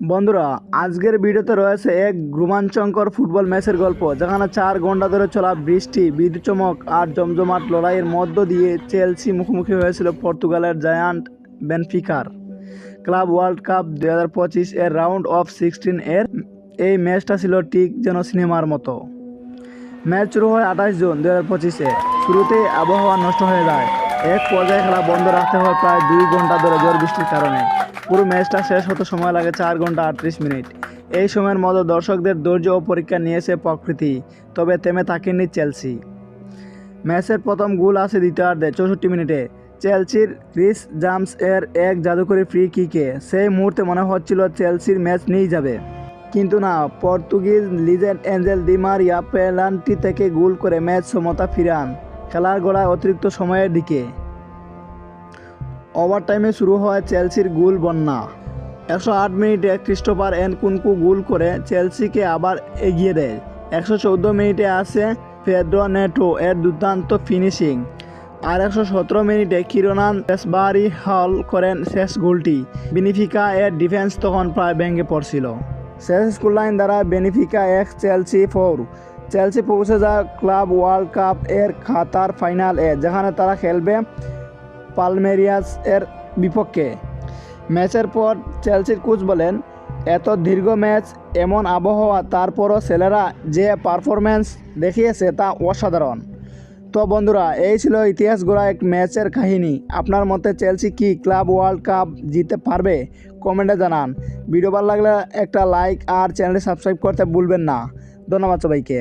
বন্ধুরা, আজকের ভিডিওতে রয়েছে এক রোমাঞ্চকর ফুটবল ম্যাচের গল্প, যেখানে চার ঘণ্টা ধরে চলা বৃষ্টি, বিদ্যুৎ চমক আর জমজমাট লড়াইয়ের মধ্য দিয়ে চেলসি মুখোমুখি হয়েছিল পর্তুগালের জায়ান্ট বেনফিকার। ক্লাব ওয়ার্ল্ড কাপ দু হাজার পঁচিশ এর রাউন্ড অফ সিক্সটিন এর এই ম্যাচটা ছিল ঠিক যেন সিনেমার মতো। ম্যাচ শুরু হয় আঠাশ জুন দু হাজার পঁচিশে শুরুতেই আবহাওয়া নষ্ট হয়ে যায়। এক পর্যায়ে খেলা বন্ধ রাখতে হয় প্রায় দুই ঘণ্টা ধরে ঝড় বৃষ্টির কারণে। পুরো ম্যাচটা শেষ হতে সময় লাগে চার ঘণ্টা আটত্রিশ মিনিট। এই সময়ের মধ্যে দর্শকদের ধৈর্য ও পরীক্ষা নিয়েছে প্রকৃতি, তবে থেমে থাকেনি চেলসি। ম্যাচের প্রথম গোল আসে দ্বিতীয়ার্ধে চৌষট্টি মিনিটে। চেলসির ক্রিস জামস এর এক জাদুকরী ফ্রি কিকে সেই মুহূর্তে মনে হচ্ছিল চেলসির ম্যাচ নিয়েই যাবে। কিন্তু না, Portuguese legend Angel Di Maria penalty থেকে গোল করে ম্যাচ সমতা ফিরান। খেলার গড়ায় অতিরিক্ত সময়ের দিকে। ওভার টাইমে শুরু হয় চেলসির গোল বন্যা। একশো আট মিনিটে ক্রিস্টোফার এন কুনকু গোল করে চেলসিকে আবার এগিয়ে দেয়। একশো চৌদ্দ মিনিটে আসে ফেদ্রো নেটো এর দুর্দান্ত ফিনিশিং। আর একশো সতেরো মিনিটে কিরোনান পেসবারি হল করেন শেষ গোলটি। বেনিফিকা এর ডিফেন্স তখন প্রায় ভেঙে পড়ছিল। শেষ স্কুল লাইন দ্বারা বেনিফিকা এক, চেলসি ফোর। চেলসি পৌঁছে যায় ক্লাব ওয়ার্ল্ড কাপ এর খাতার ফাইনাল এ, যেখানে তারা খেলবে পালমেরিয়াস এর বিপক্ষে। ম্যাচের পর চেলসির কোচ বলেন, এত দীর্ঘ ম্যাচ, এমন আবহাওয়া, তারপরও ছেলেরা যে পারফরমেন্স দেখিয়েছে তা অসাধারণ। তো বন্ধুরা, এই ছিল ইতিহাস গড়া এক ম্যাচের কাহিনী। আপনার মতে চেলসি কি ক্লাব ওয়ার্ল্ড কাপ জিততে পারবে? কমেন্টে জানান। ভিডিও ভালো লাগলে একটা লাইক আর চ্যানেলটি সাবস্ক্রাইব করতে ভুলবেন না। ধন্যবাদ সবাইকে।